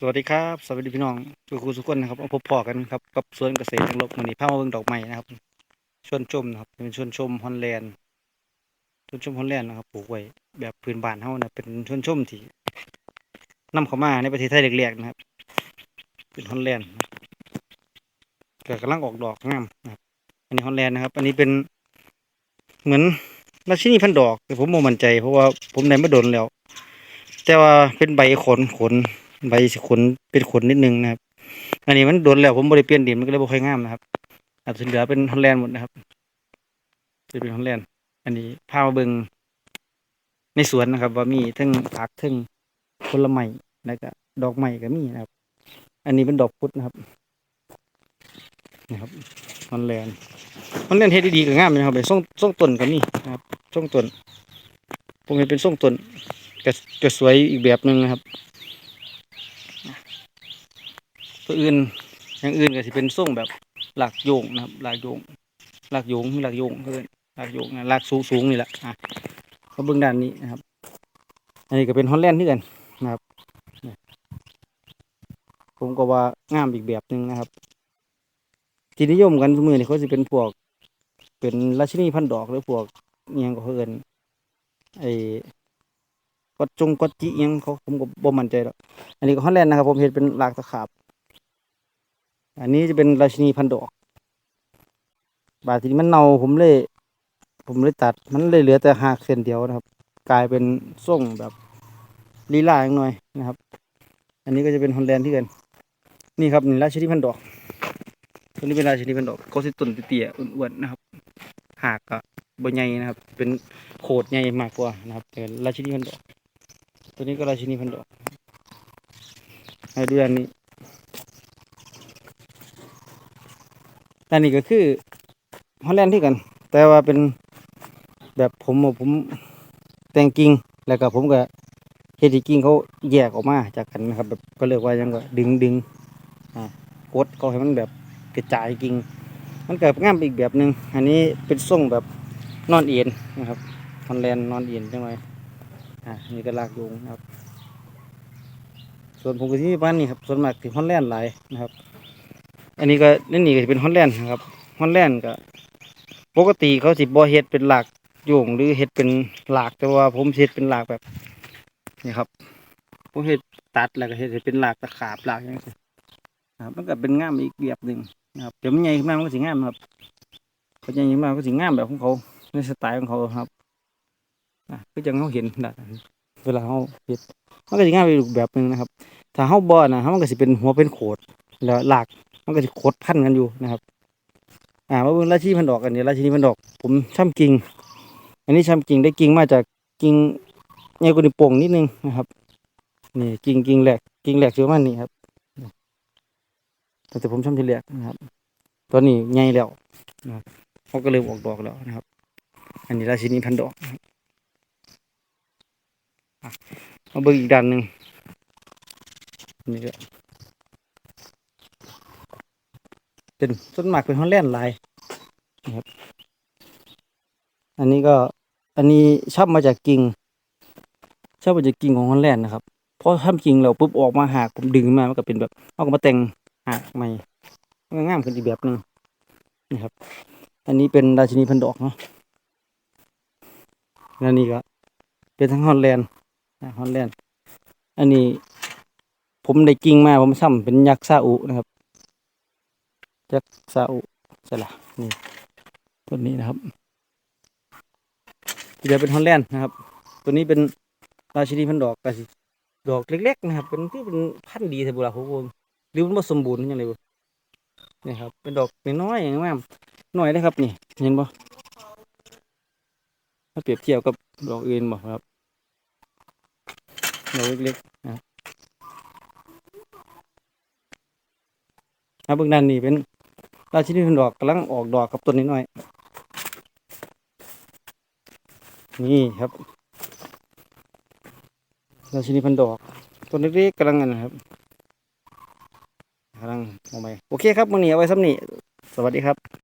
สวัสดีครับ สวัสดีพี่น้องทุกคนทุกคนนะครับพบพอกันครับกับสวนเกษตรทางลบมันนี้พามาเบิ่งดอกไม้นะครับชวนชมนะครับเป็นชวนชมฮอลแลนด์ชวนชมฮอลแลนด์นะครับปลูกไว้แบบพื้นบ้านเฮานะเป็นชวนชมที่นำเข้ามาในประเทศไทยเล็กๆนะครับ เป็นฮอลแลนด์นะครับกำลังออกดอกงามนะครับ อันนี้ฮอลแลนด์นะครับ อันนี้เป็นเหมือนราชินีพันดอกแต่ผมโมมันใจเพราะว่าผมได้มาโดนแล้ว แต่ว่าเป็นใบขนขน ใบสิขนเป็นขนนิดนึงนะครับ อันนี้มันโดนแล้วผมบริเปลี่ยนดินมันก็เลยบ่ค่อยงามนะครับอาจจะเหลือเป็นฮอลแลนด์หมดนะครับจะเป็นฮอลแลนด์ อันนี้พามาเบิงในสวนนะครับ ว่ามีทั้งผักทั้งผลไม้แล้วก็ดอกไม้ก็มีนะครับ อันนี้เป็นดอกพุธนะครับนะครับฮอลแลนด์ฮอลแลนด์เฮ็ดดีๆก็งามนะครับเป็นส่งส่งต้นก็มีนะครับส่งต้นผมเห็นเป็นส่งต้นก็ก็สวยอีกแบบหนึ่งนะครับ ตัวอื่นอย่างอื่นก็สิเป็นส่งแบบหลักโยงนะครับหลักโยงหลักโยงหลักโยงเพื่อนหลักโยงนะหลักสูงสูงนี่แหละอะมาเบื้องด้านนี้นะครับ อันนี้ก็เป็นฮอลแลนด์ที่กันนะครับผมก็ว่างามอีกแบบหนึ่งนะครับ ที่นิยมกันทุกมือนี่เขาจะเป็นพวก เป็นราชินีพันดอกหรือพวกอิหยังก็เอินไอ้กดจงกดจิอิหยังเขาผมก็บ่มั่นใจหรอกอันนี้ก็ฮอลแลนด์นะครับ ผมเห็นเป็นหลากตะขาบ อันนี้จะเป็นราชินีพันดอก บาดทีนี้มันเน่าผมเลย ผมเลยตัด มันเลยเหลือแต่หากเส้นเดียวนะครับ กลายเป็นส่งแบบลีลาอย่างหน่อยนะครับ อันนี้ก็จะเป็นฮอลแลนด์ที่กัน นี่ครับนี่ราชินีพันดอกตัวนี้เป็นราชินีพันดอกเขาสิต้นเตี้ยอ้วนๆนะครับ หากก็บใหญ่นะครับ เป็นโขดใหญ่มากกว่านะครับเป็นราชินีพันดอก ตัวนี้ก็ราชินีพันดอกให้ดูอันนี้ อันนี้ก็คือฮอลแลนด์ที่กัน แต่ว่าเป็นแบบผมอะผมแต่งกิ่งแล้วก็ผมก็เฮดให้กิ่งเขาแยกออกมาจากกันนะครับ แบบก็เรียกว่ายังก็ดึงดึงอ่ากดเขาให้มันแบบกระจายกิ่งมันเกิดงามอีกแบบหนึ่งอันนี้เป็นทรงแบบนอนเอียนนะครับฮอลแลนด์นอนเอียนจังไงอ่านี่ก็ลากโยงนะครับ ส่วนผมก็ที่บ้านนี่ครับส่วนมากที่ฮอลแลนด์หลายนะครับ อันนี้ก็นี่นี่ก็จะเป็นฮอลแลนด์ครับฮอลแลนด์ก็ ปกติเขาสิบ่เฮ็ดเป็นหลากโยงหรือเฮ็ดเป็นหลากแต่ว่าผมเฮ็ดเป็นหลากแบบนี่ครับผมเฮ็ดตัดแล้วก็เฮ็ดเป็นหลากตะขาบหลากอย่างนี้ครับมันก็เป็นง่ามอีกแบบหนึ่งนะครับเดี๋ยวมันใหญ่ขึ้นมามันก็สิง่ามครับเขาใหญ่ขึ้นมาก็สิง่ามแบบของเขาในสไตล์ของเขาครับอะก็จังเขาเห็นนะเวลาเขาเฮ็ดมันก็สิง่ามไปอีกแบบหนึ่งนะครับ ถ้าเขาบ่นะมันก็สิเป็นหัวเป็นโขดแล้วหลาก มันก็จะคดพันกันอยู่นะครับ อ่ามาเบิ่งราชินีพันดอกกันเนี่ยราชินีพันดอก ผมช่ำกิ่ง อันนี้ช่ำกิ่งได้กิ่งมาจากกิ่งใหญ่กว่านิ้วโป่งนิดนึงนะครับนี่กิ่งกิ่งแหลกกิ่งแหลกเชื่อมันนี่ครับแต่ผมช่ำทีแรกนะครับ ตอนนี้ใหญ่แล้วนะครับเขาก็เริ่มออกดอกแล้วนะครับ อันนี้ราชินีพันดอกนะครับอะมาเบิ่งอีกด้านหนึ่งนนี่ก็ เป็นต้นหมากเป็นฮอลแลนด์ลายนะครับ อันนี้ก็อันนี้ชับมาจากกิ่งชับมาจากกิ่งของฮอลแลนด์นะครับเพราะทำกิ่งเราปุ๊บออกมาหากผมดึงมามันก็เป็นแบบเอากมาแต่งหากใหม่มันก็งามขึ้นอีกแบบหนึ่งนี่ครับ อันนี้เป็นราชินีพันดอกเนาะแล้วนี่ก็เป็นทั้งฮอลแลนด์ฮอลแลนด์ อันนี้ผมได้กิ่งมาผมซ้ำเป็นยักษ์ซาอุนะครับ จากซาอุใช่ละนี่ต้นนี้นะครับเดี๋ยวเป็นฮอลแลนด์นะครับ ตัวนี้เป็นราชินีพันดอกกระสิดอกเล็ก ๆ นะครับ เป็นที่เป็นพันธุ์ดีเทบุระผมหรือมันบ่สมบูรณ์ยังไงบ่นี่ครับ เป็นดอกน้อยๆอย่างนี้มน้อยเลยครับ นี่ เห็นบ่ถ้าเปรียบเทียบกับดอกอื่นบ่ครับดอกเล็กๆนะครับครับเบื้องด้านนี้เป็น ราชินีพันดอกกำลังออกดอกกับต้นนี้หน่อย นี่ครับ ราชินีพันดอกต้นเล็กๆกำลังกันนะครับกำลังออกไปโอเคครับมื่อนี้เอาไว้ซ้ำนี่สวัสดีครับ